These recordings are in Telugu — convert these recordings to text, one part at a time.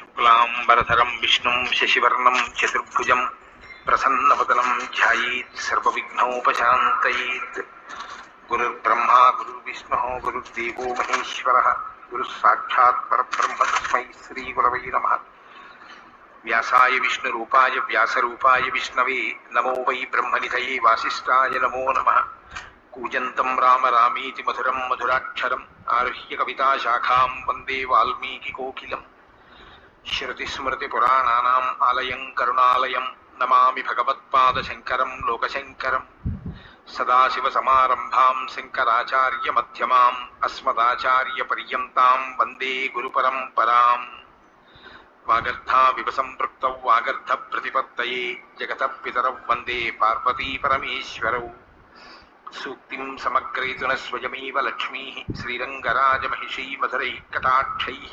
शुक्लाम्बरधरं विष्णु, शशिवर्णं, चतुर्भुज प्रसन्नपतनं ध्यायीत् ध्यानोपात गुरुर्ब्रह्मा, गुरुर्विष्णु, गुरुर्देव महेश्वर गुरुः तस्म श्रीगुरव नम। श्रीगुरवै नमः व्यासाय विष्णवे, नमो वै ब्रह्म निध वासीय नमो नम। कूजन्तं राम रामीति मधुरम मधुराक्षर मधुराक्षरम् कविता शाखा वंदे वाल्मीकिकोकिलम् శృతిస్మృతిపురాణానాం ఆలయం కరుణాలయం నమామి భగవత్పాదశంకరం లోకశంకరం సదాశివసమారంభాం శంకరాచార్యమధ్యమాం అస్మదాచార్యపర్యంతాం వందే గురుపరంపరాం వాగర్థావివ సంపృక్తౌ వాగర్థ ప్రతిపత్తయే జగత పితరౌ వందే పార్వతీపరమేశ్వరౌ సూక్తిం సమగ్రయతున స్వయమేవ లక్ష్మీ శ్రీరంగరాజమహిషీ మధురైः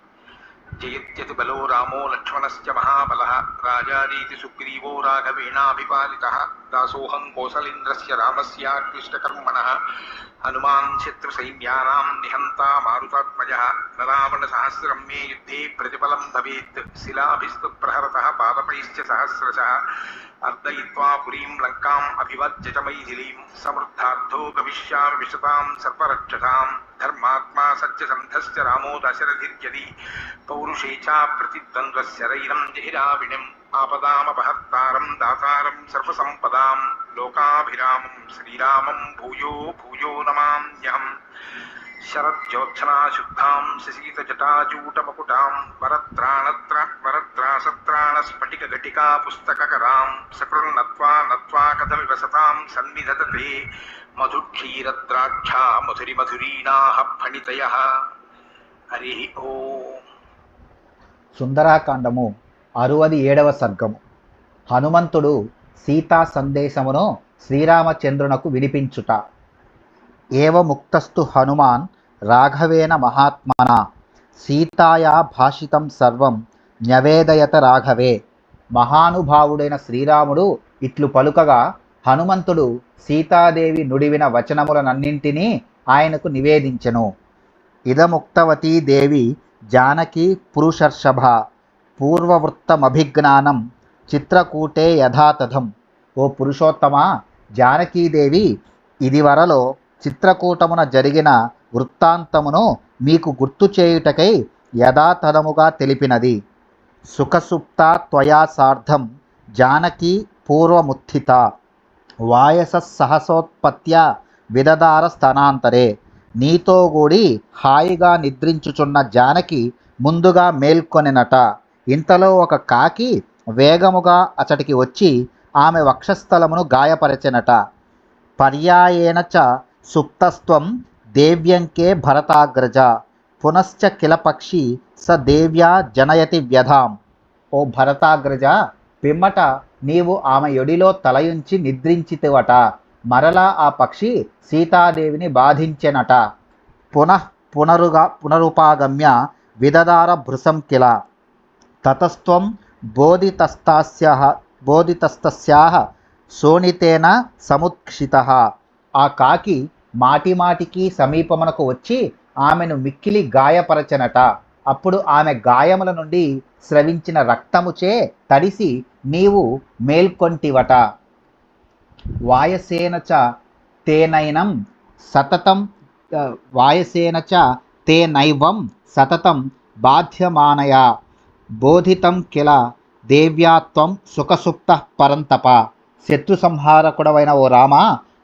జయత్యతి బలో రామో లక్ష్మణశ్చ మహాబల రాజారీతి సుగ్రీవో రాఘవేణాభిపాలితः దాసోహం కోసలేంద్రస్య రామస్యాక్లిష్టకర్మణ హనుమాన్ శత్రుసైన్యానాం నిహంతా మారుతాత్మజ నరావణ సహస్రం మే యుద్ధే ప్రతిఫలం భవేత్ శిలాభిస్తు ప్రహరత పాదపైశ్చ సహస్రశ అర్దయిత్వా పురీం లంకాం అభివజ్య సమృద్ధార్థో గమిష్యామి విశతాం సర్వరక్షసాం ధర్మాత్మా సత్యసంధశ్చ రామో దశరథిర్యది పౌరుషే చ ప్రతిద్వంద్వశరైరం జహిరావిణిం ఆపదామపహర్తారం దాతారం సర్వసంపదాం లోకాభిరామం శ్రీరామం భూయో భూయో నమామ్యహం శరజ్యోత్సనాశుద్ధాం శశీతజటాజూటమకుటాం వరత్రాణత్ర వరత్రాసత్రాణస్ఫటికఘటికా పుస్తకకరాం సకృన్నత్వా నత్వా కథమివ సతాం సన్నిధతతే మధుక్షీరద్రాక్షా మధురి మధురీణాః ఫణితయः హరి ఓం సుందరాకాండము అరువది ఏడవ సర్గము. హనుమంతుడు సీతా సందేశమును శ్రీరామచంద్రునకు వినిపించుట. ఏవముక్తస్తు హనుమాన్ రాఘవేన మహాత్మన సీతాయా భాషితం సర్వం న్యవేదయత రాఘవే. మహానుభావుడైన శ్రీరాముడు ఇట్లు పలుకగా హనుమంతుడు సీతాదేవి నుడివిన వచనములనన్నింటినీ ఆయనకు నివేదించెను. ఇదముక్తవతీ దేవి జానకి పురుషర్షభ. పూర్వవృత్తమభిజ్ఞానం చిత్రకూటే యథాతథం. ఓ పురుషోత్తమ జానకీదేవి ఇదివరలో చిత్రకూటమున జరిగిన వృత్తాంతమును మీకు గుర్తు చేయుటకై యథాతథముగా తెలిపినది. సుఖసుప్త త్వయా సార్ధం జానకి పూర్వముత్థిత. వాయస సహసోత్పత్య విదదార స్థానాంతరే. నీతో కూడి హాయిగా నిద్రించుచున్న జానకి ముందుగా మేల్కొనినట. ఇంతలో ఒక కాకి వేగముగా అతడికి వచ్చి ఆమె వక్షస్థలమును గాయపరచెనట. పర్యాయేన చ సుప్తస్త్వం దేవ్యంకే భరతాగ్రజ. పునశ్చ కిల పక్షి స దేవ్యా జనయతి వ్యధాం. ఓ భరతాగ్రజ పిమ్మట నీవు ఆమె యొడిలో తలయుంచి నిద్రించితివట. మరలా ఆ పక్షి సీతాదేవిని బాధించెనట. పునః పునరుగా పునరుపాగమ్య విదదార భృశం కిల. తతస్త్వం బోధితస్తాస్య బోధితస్తస్యాహ శోణితేన సముత్క్షిత. ఆ కాకి మాటిమాటికి సమీపమునకు వచ్చి ఆమెను మిక్కిలి గాయపరచనట. అప్పుడు ఆమె గాయముల నుండి స్రవించిన రక్తముచే తడిసి నీవు మేల్కొంటివట. వాయసేనచ తేనైనం సతతం వాయసేనచ చ తేనైవం సతతం బాధ్యమానయా. బోధితం కిల దేవ్యాత్వం సుఖసుప్త పరంతప. శత్రు సంహారకుడవైన ఓ రామ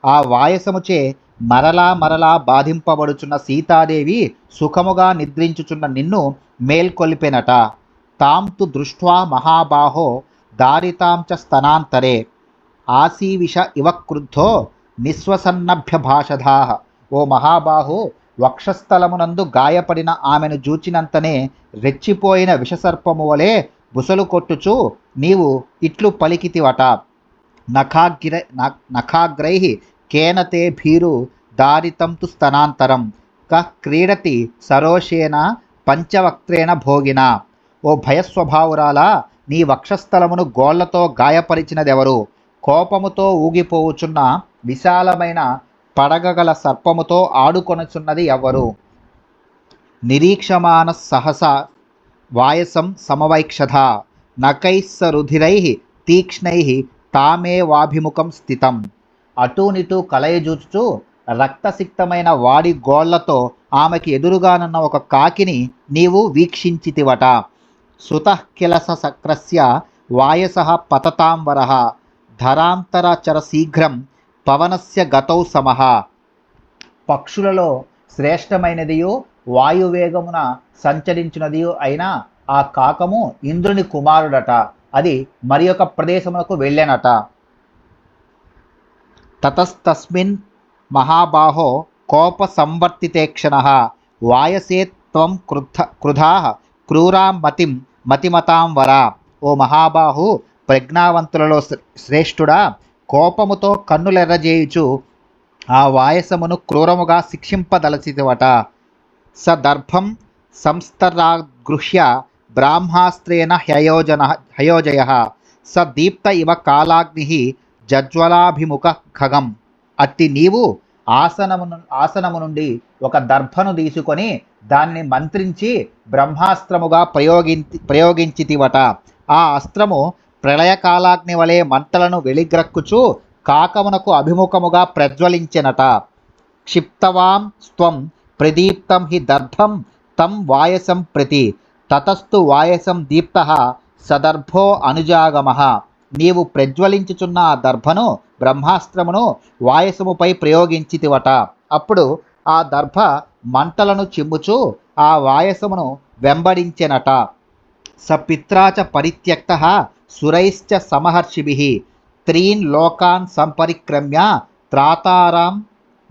ఆ వాయసముచే మరలా మరలా బాధింపబడుచున్న సీతాదేవి సుఖముగా నిద్రించుచున్న నిన్ను మేల్కొల్పెనట. తాం తు దృష్ట్వా మహాబాహో దారితాం చ స్తనాంతరే. ఆసీవిష ఇవ క్రుద్ధో నిస్వసన్నభ్య భాషధా. ఓ మహాబాహో వక్షస్థలమునందు గాయపడిన ఆమెను జూచినంతనే రెచ్చిపోయిన విషసర్పము వలె బుసలు కొట్టుచు నీవు ఇట్లు పలికితివట. నఖాగ్ర నఖాగ్రైహి నఖాగ్రై భీరు దారితంతు స్తనాంతరం. క క్రీడతి సరోషేన పంచవక్త్రేణ భోగిన. ఓ భయస్వభావురాలా నీ వక్షస్థలమును గోళ్ళతో గాయపరిచినదెవరు? కోపముతో ఊగిపోవుచున్న విశాలమైన పడగగల సర్పముతో ఆడుకొనుచున్నది ఎవరు? నిరీక్షమాన సహస వాయసం సమవైక్షధ నకైస్స రుధిరై తీక్ష్ణై తామేవాభిముఖం స్థితం. అటూనిటూ కలయజూచుచూ రక్తసిక్తమైన వాడి గోళ్ళతో ఆమెకి ఎదురుగానున్న ఒక కాకిని నీవు వీక్షించితివట. సుతఃకిలస సక్రస్య వాయస పతతాంబర ధరాంతరచర శీఘ్రం పవనస్య గతౌ సమః. పక్షులలో శ్రేష్టమైనదియు వాయువేగమున సంచరించినదియు అయిన ఆ కాకము ఇంద్రుని కుమారుడట. అది మరి ఒక ప్రదేశమునకు వెళ్ళెనట. తతస్తస్మిన్ మహాబాహో కోప సంవర్తితేక్షణ వాయసే త్వం క్రుద్ధ క్రుధా క్రూరాం మతిం మతిమతాం వర. ఓ మహాబాహు ప్రజ్ఞావంతులలో శ్రే- శ్రేష్ఠుడా కోపముతో కన్నులెర్రజేయుచు ఆ వాయసమును క్రూరముగా శిక్షింపదలచితివట. స దర్భం సంస్తరాగృహ్య బ్రాహ్మాస్త్రేణ హ్యయోజన హయోజయ. స దీప్త ఇవ కాలాగ్ని జజ్వలాభిముఖ ఖగం. అట్టి నీవు ఆసనము ఆసనము నుండి ఒక దర్భను తీసుకొని దాన్ని మంత్రించి బ్రహ్మాస్త్రముగా ప్రయోగించి ప్రయోగించితివట. ఆ అస్త్రము ప్రళయకాలాగ్ని వలె మంటలను వెలిగ్రక్కుచు కాకమునకు అభిముఖముగా ప్రజ్వలించెనట. క్షిప్తవాం స్త్వం ప్రదీప్తం హి దర్భం తం వాయసం ప్రతి తతస్తు వాయసం దీప్త సదర్భో అనుజాగమ. నీవు ప్రజ్వలించుచున్న ఆ దర్భను బ్రహ్మాస్త్రమును వాయసముపై ప్రయోగించితివట. అప్పుడు ఆ దర్భ మంటలను చిమ్ముచు ఆ వాయసమును వెంబడించెనట. సపిత్రాచ పరిత్యక్త సురైశ్చ సమహర్షిభి త్రీన్ లోకాన్ సంపరిక్రమ్య త్రాతారాం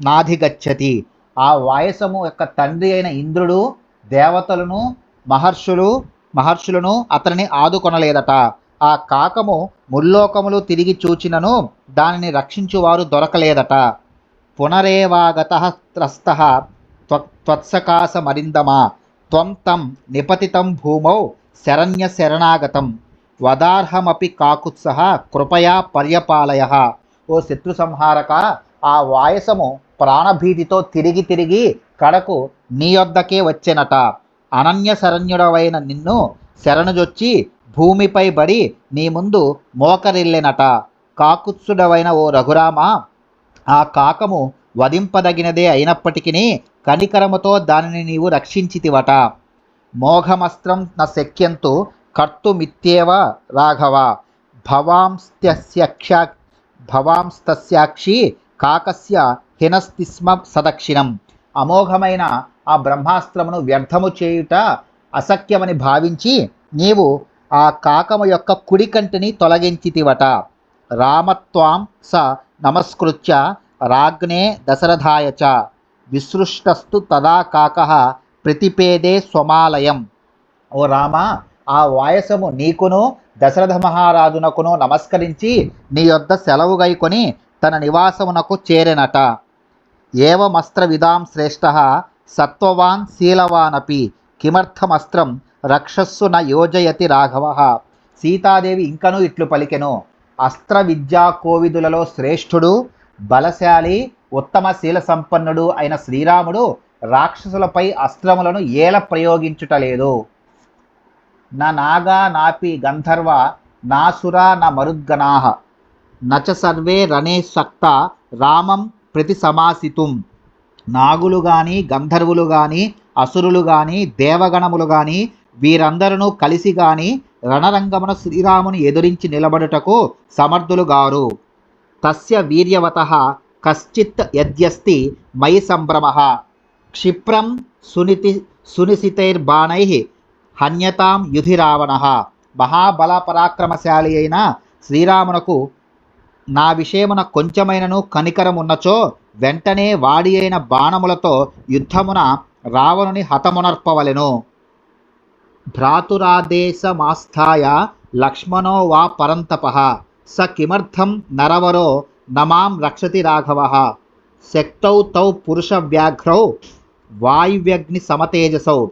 నాధిగచ్చతి. ఆ వాయసము యొక్క తండ్రి అయిన ఇంద్రుడు దేవతలను మహర్షులు మహర్షులను అతనిని ఆదుకొనలేదట. ఆ కాకము ముల్లోకములు తిరిగి చూచినను దానిని రక్షించువారు దొరకలేదట. పునరేవాగత త్రస్త త్వత్సకాసమరిందమా? త్వం తం నిపతితం భూమౌ శరణ్య శరణాగతం. వదార్హమపి కాకుత్సహ కృపయా పర్యపాలయ. ఓ శత్రు సంహారక ఆ వాయసము ప్రాణభీతితో తిరిగి తిరిగి కడకు నీ యొద్దకే వచ్చెనట. అనన్య శరణ్యుడవైన నిన్ను శరణుజొచ్చి భూమిపై బడి నీ ముందు మోకరిల్లెనట. కాకుత్సుడవైన ఓ రఘురామ ఆ కాకము వధింపదగినదే అయినప్పటికీ కనికరముతో దానిని నీవు రక్షించితివట. మోఘమస్త్రం న శక్యంతు కర్తుమిత్యేవ రాఘవ భవాంస్త్యస్యక్షా భవాంస్తస్యాక్షి కాకస్య హినస్తిస్మ సదక్షిణం అమోఘమైన ఆ బ్రహ్మాస్త్రమును వ్యర్థము చేయుట అసఖ్యమని భావించి నీవు ఆ కాకము యొక్క కుడి కంటిని తొలగించితివట। రామత్వాం స నమస్కృత్య రాజ్ఞే దశరథాయ చ। విసృష్టస్తు తదా కాక ప్రతిపేదే స్వమాలయం। ఓ రామ ఆ వాయసము నీకును దశరథ మహారాజునకును నమస్కరించి నీ యొద్ద సెలవు గైకొని తన నివాసమునకు చేరెనట. ఏవమస్త్ర విదాం శ్రేష్ఠ? సత్వవాన్ శీలవానపి. కిమర్థమస్త్రం రక్షస్సు న యోజయతి రాఘవ? సీతాదేవి ఇంకనూ ఇట్లు పలికెను. అస్త్ర విద్యా కోవిదులలో శ్రేష్ఠుడు బలశాలి ఉత్తమ శీల సంపన్నుడు అయిన శ్రీరాముడు రాక్షసులపై అస్త్రములను ఏల ప్రయోగించుటలేదు. నా నాగా నాపి గంధర్వ నాసురా న మరుద్గణాః. నచ సర్వే రణే సక్త రామం ప్రతి సమాసితుం నాగులు గాని గంధర్వులు గాని అసురులు గాని దేవగణములు గాని వీరందరూ కలిసి గాని రణరంగమున శ్రీరాముని ఎదురించి నిలబడుటకు సమర్థులు గారు. తస్య వీర్యవత కశ్చిత్ యద్యస్తి మయి సంభ్రమ. క్షిప్రం సునితి సునిశితైర్బాణై హన్యతాం యుధి రావణ మహాబల పరాక్రమశాలి అయిన శ్రీరామునకు నా విషయమున కొంచెమైనను కనికరమున్నచో వెంటనే వాడి అయిన బాణములతో యుద్ధమున రావణుని హతమునర్పవలెను. భ్రాతురాదేశమాస్థాయ లక్ష్మణో వా పరంతప. స కిమర్థం నరవరో నమాం రక్షతి రాఘవ. శక్తౌ తౌ పురుష వ్యాఘ్రౌ వాయువ్యగ్ని సమతేజసౌ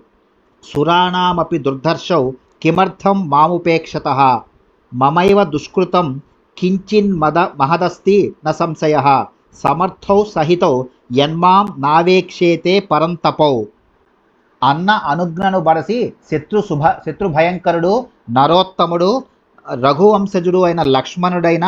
సురాణామపి దుర్ధర్షౌ కిమర్థం మాముపేక్షత మమైవ దుష్కృతం కించిన్మద మహదస్తి న సంశయ సమర్థౌ సహితౌ యన్మాం నావేక్షేతే పరంతపౌ అన్న అనుజ్ఞను బడసి శత్రు శుభ శత్రు భయంకరుడు నరోత్తముడు రఘువంశజుడు అయిన లక్ష్మణుడైన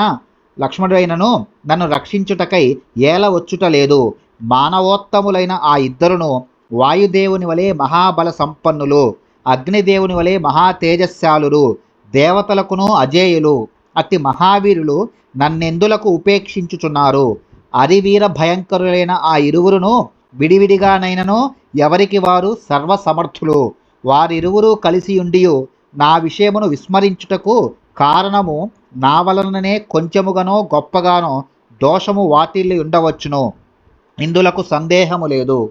లక్ష్మణుడైనను నన్ను రక్షించుటకై ఏల వచ్చుట లేదు. మానవోత్తములైన ఆ ఇద్దరును వాయుదేవుని వలె మహాబల సంపన్నులు అగ్నిదేవుని వలె మహా తేజస్శాలురు దేవతలకును అజేయులు అతి మహావీరులు నన్నెందులకు ఉపేక్షించుచున్నారు? అరివీర భయంకరులైన ఆ ఇరువురును విడివిడిగానైనను ఎవరికి వారు సర్వసమర్థులు? వారిరువురు కలిసి ఉండియు నా విషయమును విస్మరించుటకు కారణము నా వలననే కొంచెముగానో గొప్పగానో దోషము వాటిల్లి ఉండవచ్చును. ఇందులకు సందేహము లేదు.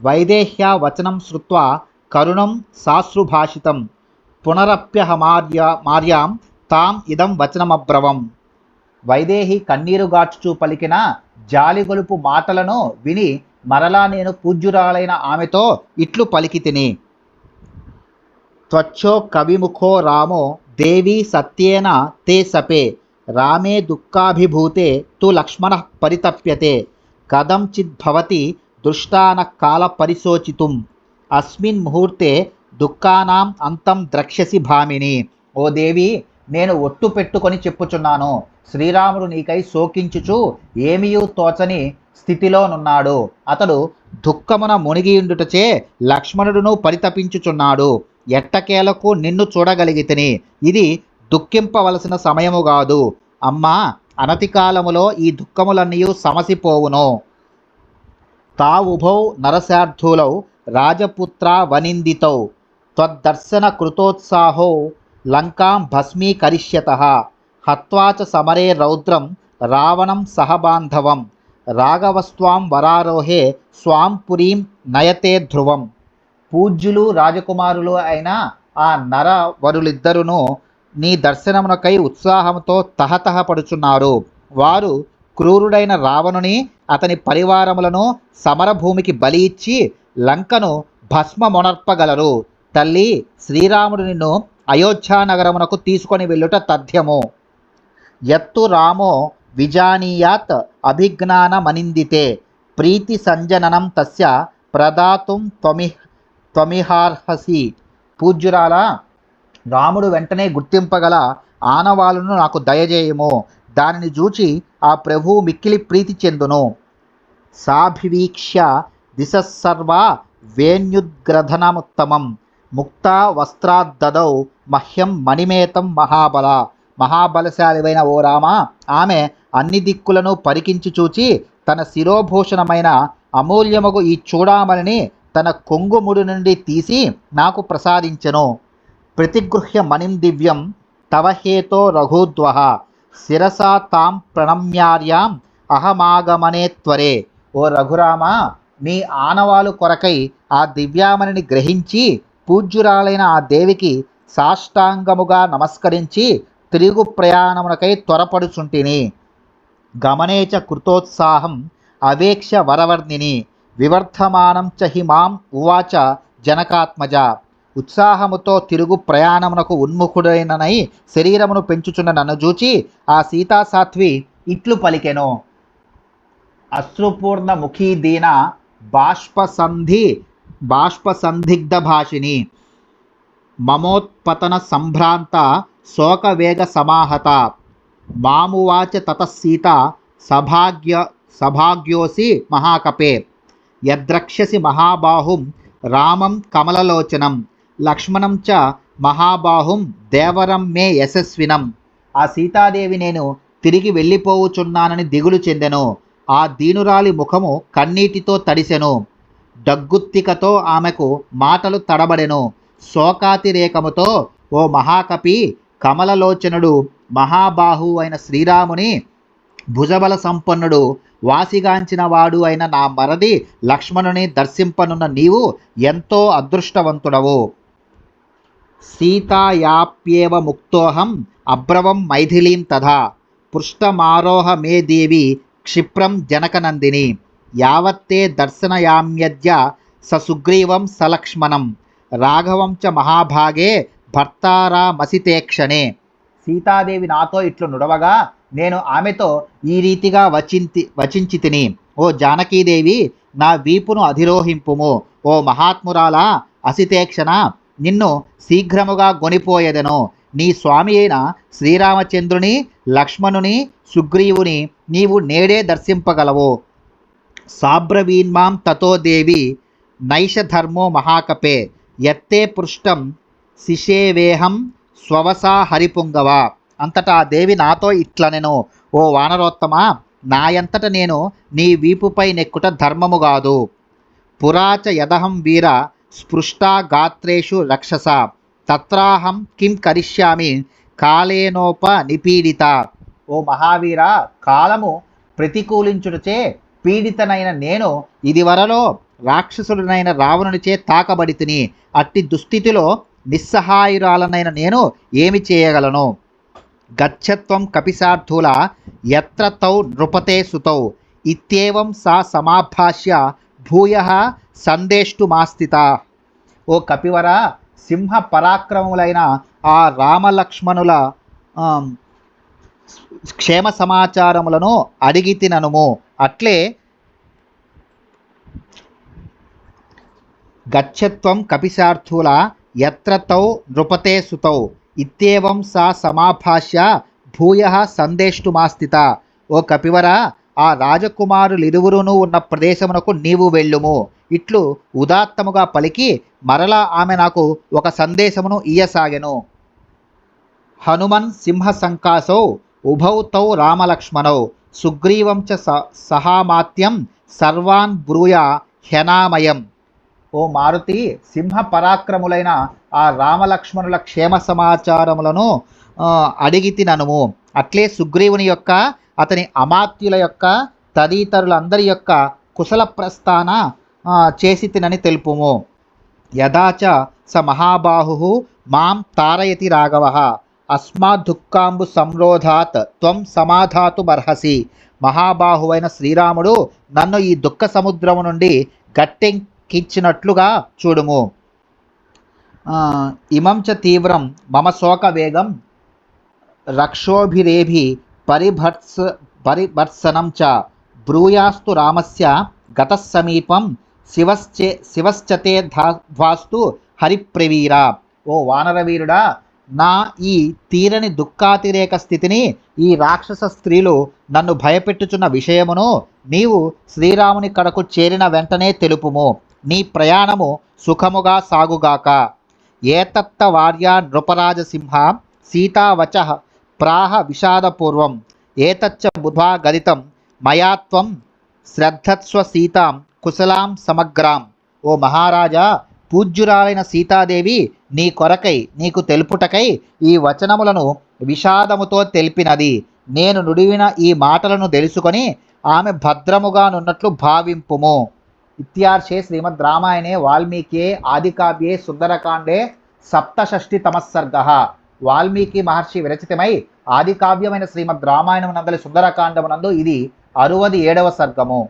వైదేహ్య వచనం శ్రుత్వా కరుణం సాశ్రుభాషితం పునరప్యహమార్య మార్యాం తాం ఇదం వచనమబ్రవం. వైదేహి కన్నీరుగార్చుచూ పలికిన జాలిగొలుపు మాటలను విని మరలా నేను పూజ్యురాలైన ఆమెతో ఇట్లు పలికి తిని. త్వచ్చో కవిముఖో రామో దేవీ సత్యేన తే సపే రామే దుఃఖాభిభూతే తు లక్ష్మణ పరితప్యతే కథంచిద్భవతి దృష్టాన కాల పరిశోచితుం అస్మిన్ ముహూర్తే దుఃఖానాం అంతం ద్రక్ష్యసి భామిని. ఓ దేవి నేను ఒట్టు పెట్టుకొని చెప్పుచున్నాను. శ్రీరాముడు నీకై శోకించుచు ఏమీయూ తోచని స్థితిలోనున్నాడు అతడు దుఃఖమున మునిగియుండుటచే లక్ష్మణుడును పరితపించుచున్నాడు. ఎట్టకేలకు నిన్ను చూడగలిగితిని. ఇది దుఃఖింపవలసిన సమయము కాదు అమ్మా అనతి కాలములో ఈ దుఃఖములన్నీ సమసిపోవును. తావుభౌ నరశార్థులౌ రాజపుత్ర వనిందితౌ త్వద్దర్శన కృతోత్సాహో లంకాం భస్మీకరిష్యత హత్వా చ సమరే రౌద్రం రావణం సహబాంధవం రాఘవస్వాం వరారోహే స్వాం పురీం నయతే ధ్రువం. పూజ్యులు రాజకుమారులు అయిన ఆ నర వరులిద్దరును నీ దర్శనమునకై ఉత్సాహంతో తహతహపడుచున్నారు వారు క్రూరుడైన రావణుని అతని పరివారములను సమరభూమికి బలి ఇచ్చి లంకను భస్మమునర్పగలరు. తల్లి శ్రీరాముడు నిన్ను అయోధ్యానగరమునకు తీసుకొని వెళ్ళుట తథ్యము. ఎత్తు రామో విజానీయాత్ అభిజ్ఞానమనిందితే ప్రీతి సంజననం తస్య ప్రదాతుం త్వమి త్వమిహార్హసి. పూజ్యురాల రాముడు వెంటనే గుర్తింపగల ఆనవాలను నాకు దయచేయము. దానిని చూచి ఆ ప్రభువు మిక్కిలి ప్రీతి చెందును. సాభివీక్ష్య దిశసర్వా వేణ్యుద్గ్రధనముత్తమం ముక్తా వస్త్రాద్దదౌ మహ్యం మణిమేతం మహాబల. మహాబలశాలివైన ఓ రామ ఆమె అన్ని దిక్కులను పరికించి చూచి తన శిరోభూషణమైన అమూల్యముగు ఈ చూడామణిని తన కొంగుముడి నుండి తీసి నాకు ప్రసాదించెను. ప్రతిగృహ్య మణిం దివ్యం తవ హేతో రఘుద్వహ. శిరసా తాం ప్రణమ్యార్యాం అహమాగమనే త్వరే. ఓ రఘురామ నీ ఆనవాలు కొరకై ఆ దివ్యామణిని గ్రహించి పూజ్యురాలైన ఆ దేవికి సాష్టాంగముగా నమస్కరించి తిరుగు ప్రయాణమునకై త్వరపడుచుంటిని. గమనే చ కృతోత్సాహం అవేక్ష వరవర్ణిని. వివర్ధమానం చ హి మాం ఉవాచ జనకాత్మజ. ఉత్సాహముతో తిరుగు ప్రయాణమునకు ఉన్ముఖుడైననై శరీరమును పెంచుచున్న నన్ను చూచి ఆ సీతాసాత్వి ఇట్లు పలికెను. అశ్రుపూర్ణ ముఖీ దీన బాష్పసంధి బాష్పసందిగ్ధ భాషిని మమోత్పతన సంభ్రాంత శోకవేగ సమాహత మామువాచ తతసీత సభాగ్య సభాగ్యోసి మహాకపే. యద్రక్ష్యసి మహాబాహుం రామం కమలలోచనం. లక్ష్మణం చ మహాబాహుం దేవరం మే యశస్వినం. ఆ సీతాదేవి నేను తిరిగి వెళ్ళిపోవుచున్నానని దిగులు చెందెను. ఆ దీనురాలి ముఖము కన్నీటితో తడిసెను. దగ్గుత్తికతో ఆమెకు మాటలు తడబడెను. శోకాతిరేకముతో ఓ మహాకపి కమలలోచనుడు మహాబాహు అయిన శ్రీరాముని భుజబల సంపన్నుడు వాసిగాంచిన వాడు అయిన నా మరది లక్ష్మణుని దర్శింపనున్న నీవు ఎంతో అదృష్టవంతుడవు. సీతాయాప్యేవ ముక్తోహం అబ్రవం మైథిలీం తథా పృష్టమారోహ మే దేవి క్షిప్రం జనకనందిని యావత్తే దర్శనయామ్యద్య స సుగ్రీవం సలక్ష్మణం రాఘవం చ మహాభాగే భర్తారామసితేక్షణే సీతాదేవి నాతో ఇట్లు నుడవగా నేను ఆమెతో ఈ రీతిగా వచింతి వచించి తిని ఓ జానకీదేవి నా వీపును అధిరోహింపుము. ఓ మహాత్మురాలా అసితేక్షణ నిన్ను శీఘ్రముగా గొనిపోయేదను నీ స్వామి అయిన శ్రీరామచంద్రుని లక్ష్మణుని సుగ్రీవుని నీవు నేడే దర్శింపగలవు. సాబ్రవీన్మాం తతోదేవి నైషధర్మో మహాకపే. ఎత్తే పృష్టం శిషేవేహం స్వవసా హరిపుంగవ. అంతటా ఆ దేవి నాతో ఇట్లనెను. ఓ వానరోత్తమ నాయంతట నేను నీ వీపుపై నెక్కుట ధర్మము కాదు. పురాచ యదహం వీర స్పృష్టా గాత్రేషు రక్షస తత్రాహం కిం కరిష్యామి కాలేనోప నిపీడిత. ఓ మహావీర కాలము ప్రతికూలించుటచే పీడితనైన నేను ఇదివరలో రాక్షసుడినైన రావణునిచే తాకబడి తిని అట్టి దుస్థితిలో నిస్సహాయురాలనైన నేను ఏమి చేయగలను? గచ్చత్వం కపిసార్థుల ఎత్ర తౌ నృపతే సుతౌ. ఇత్యేవం సా సమాభాష్య భూయ సందేష్టు మాస్తిత ఓ కపివర సింహ పరాక్రములైన ఆ రామలక్ష్మణుల క్షేమ సమాచారములను అడిగి తిననుము. అట్లే గచ్చత్వం కపిశార్థుల ఎత్రతౌ నృపతే సుతౌ ఇత్యేవం సా సమాభాష్య భూయ సందేష్టుమాస్థిత ఓ కపివర ఆ రాజకుమారులిరువురును ఉన్న ప్రదేశమునకు నీవు వెళ్ళుము. ఇట్లు ఉదాత్తముగా పలికి మరలా ఆమె నాకు ఒక సందేశమును ఇయ్యసాగెను. హనుమన్ సింహ సంకాసౌ ఉభౌ తౌ రామలక్ష్మణౌ సుగ్రీవం చ స- సహామాత్యం సర్వాన్ బ్రూయ హ్యనామయం ఓ మారుతి సింహ పరాక్రములైన ఆ రామలక్ష్మణుల క్షేమ సమాచారములను అడిగి తినను అట్లే సుగ్రీవుని యొక్క అతని అమాత్యుల యొక్క తదితరులందరి యొక్క కుశల ప్రస్థాన చేసి తినని తెలుపుము. యదాచ స మహాబాహు మాం తారయతి రాఘవ. అస్మాద్దుఃఖాంబు సంరోధాత్ త్వం సమాధాతుమర్హసి మహాబాహువైన శ్రీరాముడు నన్ను ఈ దుఃఖ సముద్రము నుండి గట్టెంకించినట్లుగా చూడుము. ఇమం చ తీవ్రం మమ శోక వేగం రక్షోభిరేభి పరిభర్స్ పరిభర్సనం చ. బ్రూయాస్తు రామస్య గతసమీపం శివశ్చే శివశ్చతే ధ్వాస్తు హరిప్రవీర. ఓ వానరవీరుడా నా ఈ తీరని దుఃఖాతిరేక స్థితిని ఈ రాక్షస స్త్రీలు నన్ను భయపెట్టుచున్న విషయమును నీవు శ్రీరాముని కడకు చేరిన వెంటనే తెలుపుము. నీ ప్రయాణము సుఖముగా సాగుగాక. ఏతత్త వార్యా నృపరాజసింహ సీతావచ ప్రాహ విషాదపూర్వం. ఏతచ్చ బుధా గదితం మయాత్వం శ్రద్ధత్స్వ సీతాం కుశలాం సమగ్రాం. ఓ మహారాజా పూజ్యురాలైన సీతాదేవి నీ కొరకై నీకు తెలుపుటకై ఈ వచనములను విషాదముతో తెలిపినది. నేను నుడివిన ఈ మాటలను తెలుసుకొని ఆమె భద్రముగానున్నట్లు భావింపుము. ఇత్యార్షే శ్రీమద్ రామాయణే వాల్మీకే ఆదికావ్యే సుందరకాండే సప్తషష్టి తమస్సర్గ. వాల్మీకి మహర్షి విరచితమై ఆదికావ్యమైన శ్రీమద్ రామాయణం నందలి సుందరకాండమునందు ఇది అరువది ఏడవ సర్గము